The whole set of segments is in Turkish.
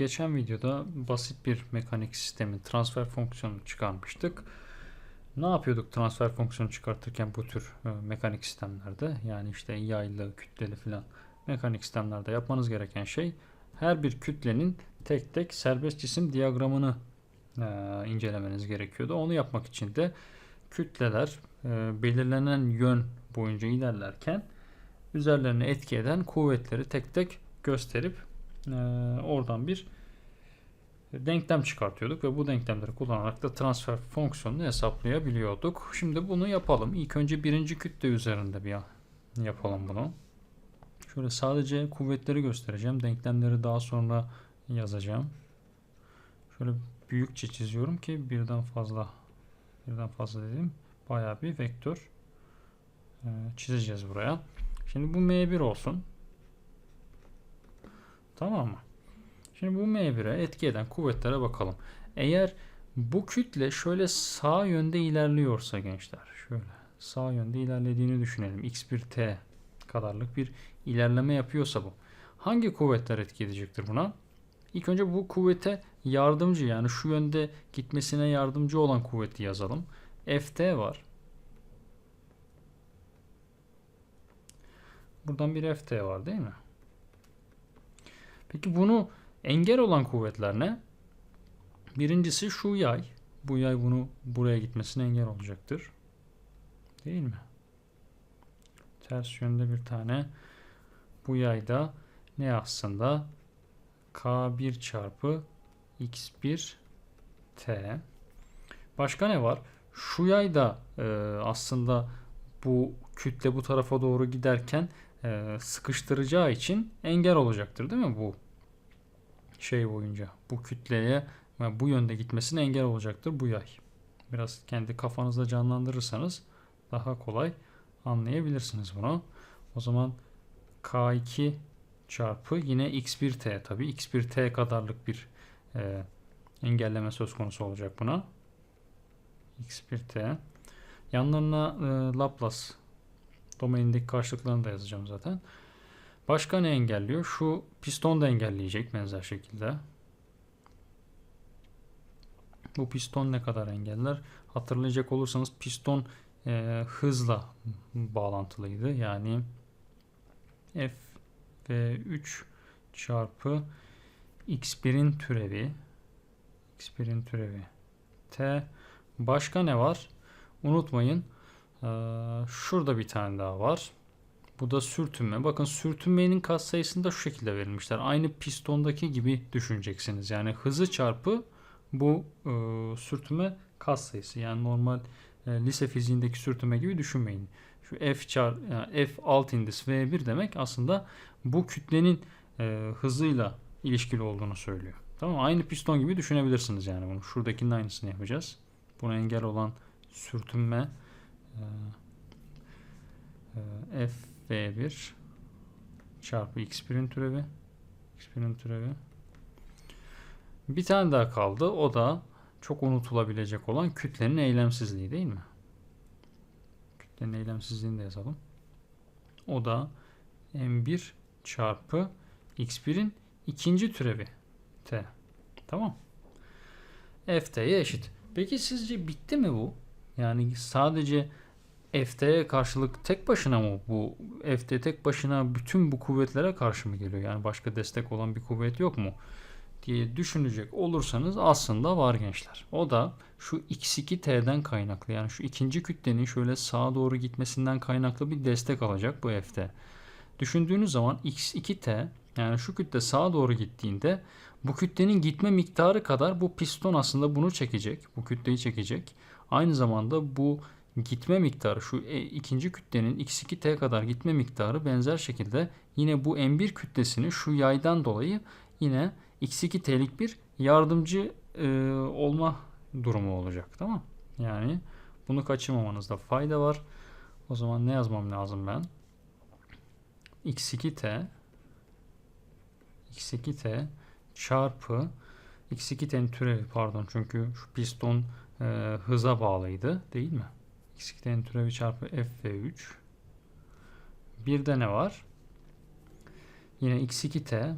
geçen videoda basit bir mekanik sistemin transfer fonksiyonunu çıkarmıştık. Ne yapıyorduk transfer fonksiyonu çıkartırken bu tür e, mekanik sistemlerde? Yani işte yaylı, kütleli filan mekanik sistemlerde yapmanız gereken şey her bir kütlenin tek tek serbest cisim diyagramını e, incelemeniz gerekiyordu. Onu yapmak için de kütleler e, belirlenen yön boyunca ilerlerken üzerlerine etki eden kuvvetleri tek tek gösterip e, oradan bir denklem çıkartıyorduk ve bu denklemleri kullanarak da transfer fonksiyonunu hesaplayabiliyorduk. Şimdi bunu yapalım. İlk önce birinci kütle üzerinde bir yapalım bunu. Şöyle sadece kuvvetleri göstereceğim. Denklemleri daha sonra yazacağım. Şöyle büyükçe çiziyorum ki birden fazla birden fazla dedim. Bayağı bir vektör e, çizeceğiz buraya. Şimdi bu M1 olsun. Tamam mı? Şimdi bu M1'e etki eden kuvvetlere bakalım. Eğer bu kütle şöyle sağ yönde ilerliyorsa gençler şöyle sağ yönde ilerlediğini düşünelim. X1T kadarlık bir ilerleme yapıyorsa bu. Hangi kuvvetler etki edecektir buna? İlk önce bu kuvvete yardımcı yani şu yönde gitmesine yardımcı olan kuvveti yazalım. Ft var. Buradan bir Ft var değil mi? Peki bunu engel olan kuvvetler ne? Birincisi şu yay. Bu yay bunu buraya gitmesine engel olacaktır. Değil mi? Ters yönde bir tane bu yayda ne aslında? K1 çarpı X1 T. Başka ne var? Şu yay da e, aslında bu kütle bu tarafa doğru giderken e, sıkıştıracağı için engel olacaktır değil mi bu şey boyunca bu kütleye bu yönde gitmesine engel olacaktır bu yay. Biraz kendi kafanızda canlandırırsanız daha kolay anlayabilirsiniz bunu. O zaman K2 çarpı yine X1T tabi X1T kadarlık bir e, engelleme söz konusu olacak buna. X1T yanlarına e, Laplace domainindeki karşılıklarını da yazacağım zaten. Başka ne engelliyor? Şu piston da engelleyecek benzer şekilde. Bu piston ne kadar engeller? Hatırlayacak olursanız piston e, hızla bağlantılıydı. Yani F ve 3 çarpı x1'in türevi x1'in türevi t başka ne var? Unutmayın ee, şurada bir tane daha var. Bu da sürtünme. Bakın sürtünmenin katsayısını da şu şekilde verilmişler. Aynı pistondaki gibi düşüneceksiniz. Yani hızı çarpı bu e, sürtünme katsayısı. Yani normal e, lise fiziğindeki sürtünme gibi düşünmeyin. Şu F çar yani F alt indis V1 demek aslında bu kütlenin e, hızıyla ilişkili olduğunu söylüyor. Tamam Aynı piston gibi düşünebilirsiniz yani bunu. Şuradakinin aynısını yapacağız. Buna engel olan sürtünme e, e, F V1 çarpı x1'in türevi x1'in türevi bir tane daha kaldı. O da çok unutulabilecek olan kütlenin eylemsizliği değil mi? Kütlenin eylemsizliğini de yazalım. O da m1 çarpı x1'in ikinci türevi t. Tamam. ft'ye eşit. Peki sizce bitti mi bu? Yani sadece FT'ye karşılık tek başına mı bu FT tek başına bütün bu kuvvetlere karşı mı geliyor? Yani başka destek olan bir kuvvet yok mu? diye düşünecek olursanız aslında var gençler. O da şu x2t'den kaynaklı. Yani şu ikinci kütlenin şöyle sağa doğru gitmesinden kaynaklı bir destek alacak bu ft. Düşündüğünüz zaman x2t yani şu kütle sağa doğru gittiğinde bu kütlenin gitme miktarı kadar bu piston aslında bunu çekecek. Bu kütleyi çekecek. Aynı zamanda bu gitme miktarı şu e, ikinci kütlenin x2t kadar gitme miktarı benzer şekilde yine bu m1 kütlesini şu yaydan dolayı yine x2t'lik bir yardımcı e, olma durumu olacak tamam yani bunu kaçırmamanızda fayda var. O zaman ne yazmam lazım ben? X2t x2t çarpı x2t'nin türevi pardon çünkü şu piston e, hıza bağlıydı değil mi? X2'nin türevi çarpı f ve 3. Bir de ne var? Yine x2t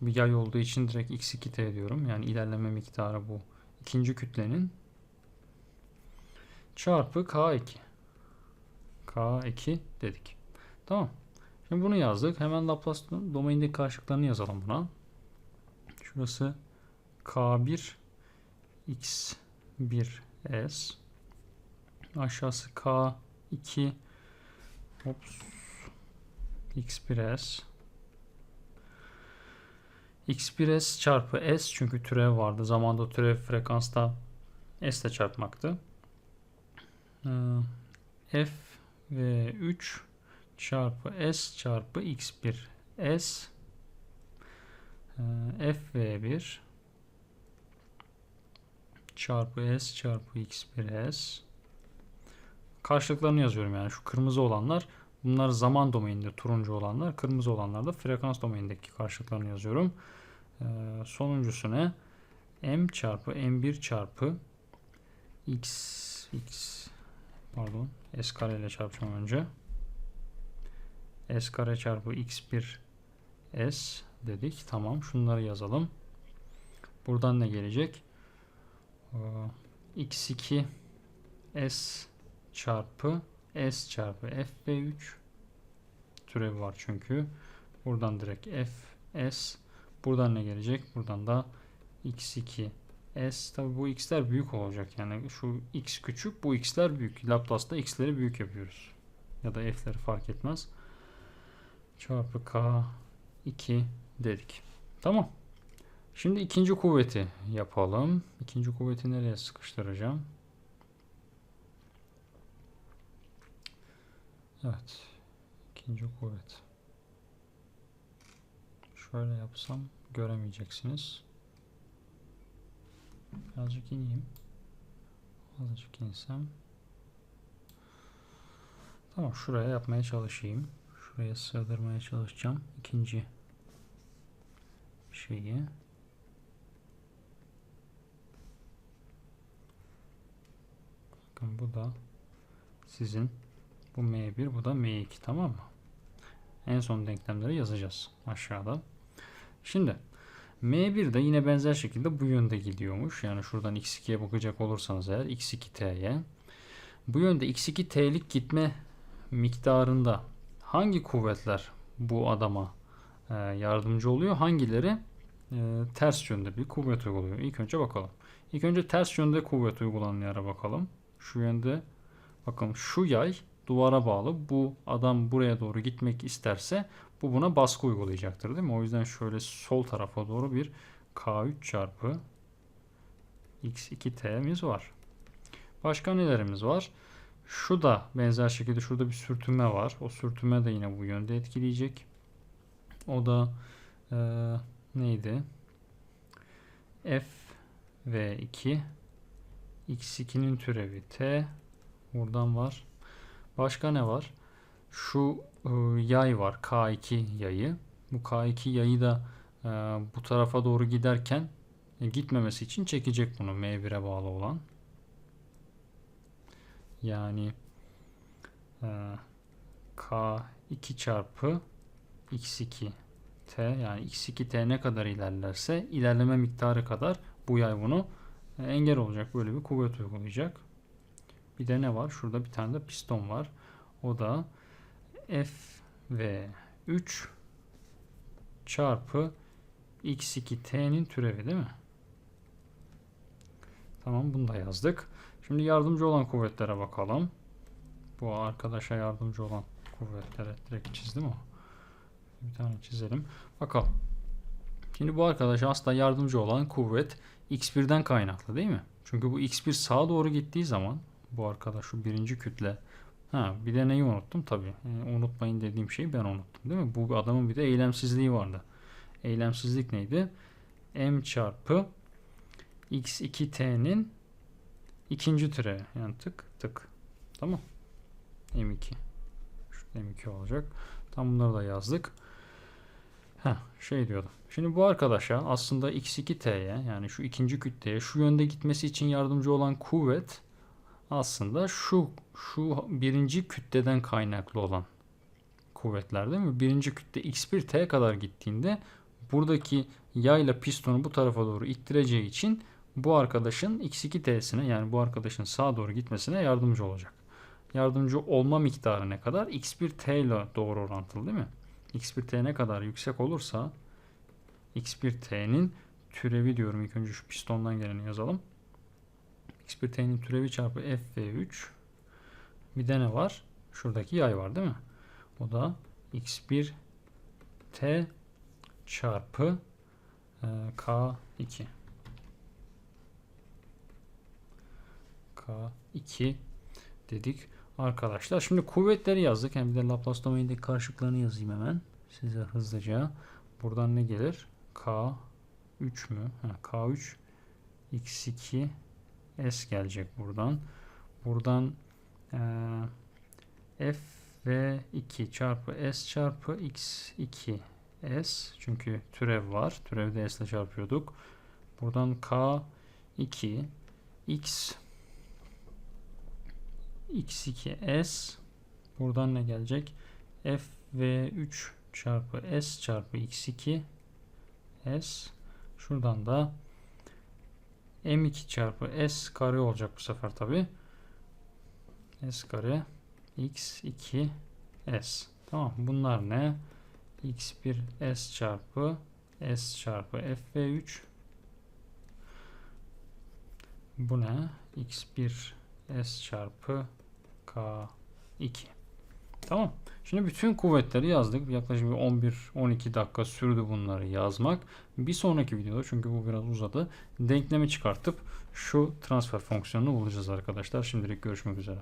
bir yay olduğu için direkt x2t diyorum. Yani ilerleme miktarı bu. İkinci kütlenin çarpı k2. k2 dedik. Tamam. Şimdi bunu yazdık. Hemen Laplace domaindeki karşılıklarını yazalım buna. Şurası k1 x1 s aşağısı k2 Ops. X1S X1S çarpı S çünkü türev vardı. Zamanda türev frekansta S ile çarpmaktı. Ee, F ve 3 çarpı S çarpı X1 S Ee, F ve 1 çarpı S çarpı X1 S karşılıklarını yazıyorum yani şu kırmızı olanlar bunlar zaman domaininde turuncu olanlar kırmızı olanlar da frekans domainindeki karşılıklarını yazıyorum. Ee, sonuncusu? M çarpı M1 çarpı X X pardon S kare ile çarpacağım önce. S kare çarpı X1 S dedik. Tamam. Şunları yazalım. Buradan ne gelecek? Ee, X2 S çarpı S çarpı F ve 3 türevi var çünkü. Buradan direkt F S buradan ne gelecek? Buradan da X2 S tabi bu x'ler büyük olacak yani şu x küçük bu x'ler büyük. Laplace'da x'leri büyük yapıyoruz. Ya da f'leri fark etmez. Çarpı k 2 dedik. Tamam. Şimdi ikinci kuvveti yapalım. İkinci kuvveti nereye sıkıştıracağım? Evet. İkinci kuvvet. Şöyle yapsam göremeyeceksiniz. Birazcık ineyim. Azıcık insem. Tamam şuraya yapmaya çalışayım. Şuraya sığdırmaya çalışacağım. İkinci şeyi. Bakın bu da sizin bu M1 bu da M2 tamam mı? En son denklemleri yazacağız aşağıda. Şimdi M1 de yine benzer şekilde bu yönde gidiyormuş. Yani şuradan x2'ye bakacak olursanız eğer x2t'ye. Bu yönde x2t'lik gitme miktarında hangi kuvvetler bu adama e, yardımcı oluyor? Hangileri e, ters yönde bir kuvvet uyguluyor? İlk önce bakalım. İlk önce ters yönde kuvvet uygulanan yere bakalım. Şu yönde bakın şu yay duvara bağlı. Bu adam buraya doğru gitmek isterse bu buna baskı uygulayacaktır değil mi? O yüzden şöyle sol tarafa doğru bir K3 çarpı X2T'miz var. Başka nelerimiz var? Şu da benzer şekilde şurada bir sürtünme var. O sürtünme de yine bu yönde etkileyecek. O da e, neydi? F v 2 x2'nin türevi t buradan var. Başka ne var? Şu e, yay var. K2 yayı. Bu K2 yayı da e, bu tarafa doğru giderken e, gitmemesi için çekecek bunu M1'e bağlı olan. Yani e, K2 çarpı X2 T yani X2T ne kadar ilerlerse ilerleme miktarı kadar bu yay bunu engel olacak. Böyle bir kuvvet uygulayacak. Bir de ne var? Şurada bir tane de piston var. O da F ve 3 çarpı x2t'nin türevi değil mi? Tamam bunu da yazdık. Şimdi yardımcı olan kuvvetlere bakalım. Bu arkadaşa yardımcı olan kuvvetlere direkt çizdim o. Bir tane çizelim. Bakalım. Şimdi bu arkadaşa aslında yardımcı olan kuvvet x1'den kaynaklı değil mi? Çünkü bu x1 sağa doğru gittiği zaman bu arkadaş şu birinci kütle. Ha bir de neyi unuttum tabi. Yani unutmayın dediğim şeyi ben unuttum değil mi? Bu adamın bir de eylemsizliği vardı. Eylemsizlik neydi? M çarpı x2t'nin ikinci türevi. Yani tık tık. Tamam. M2. Şurada M2 olacak. Tam bunları da yazdık. Ha şey diyordum. Şimdi bu arkadaşa aslında x2t'ye yani şu ikinci kütleye şu yönde gitmesi için yardımcı olan kuvvet aslında şu şu birinci kütleden kaynaklı olan kuvvetler değil mi? Birinci kütle x1t kadar gittiğinde buradaki yayla pistonu bu tarafa doğru ittireceği için bu arkadaşın x2t'sine yani bu arkadaşın sağa doğru gitmesine yardımcı olacak. Yardımcı olma miktarı ne kadar? x1t ile doğru orantılı değil mi? x1t ne kadar yüksek olursa x1t'nin türevi diyorum. İlk önce şu pistondan geleni yazalım. X1t'nin türevi çarpı f v3 bir de ne var? Şuradaki yay var değil mi? O da x1 t çarpı e, k2 k2 dedik arkadaşlar. Şimdi kuvvetleri yazdık. Hem bir de Laplace domainindeki karşılıklarını yazayım hemen size hızlıca. Buradan ne gelir? k 3 mü? Ha, k3 x2 s gelecek buradan. Buradan e, f v 2 çarpı s çarpı x2 s çünkü türev var. Türevde s ile çarpıyorduk. Buradan k 2 x x2 s buradan ne gelecek? f v 3 çarpı s çarpı x2 s şuradan da m2 çarpı s kare olacak bu sefer tabi s kare x2 s. Tamam bunlar ne? X1 s çarpı s çarpı fv3 bu ne? X1 s çarpı k2 tamam. Şimdi bütün kuvvetleri yazdık. Yaklaşık 11-12 dakika sürdü bunları yazmak. Bir sonraki videoda çünkü bu biraz uzadı denklemi çıkartıp şu transfer fonksiyonunu bulacağız arkadaşlar. Şimdilik görüşmek üzere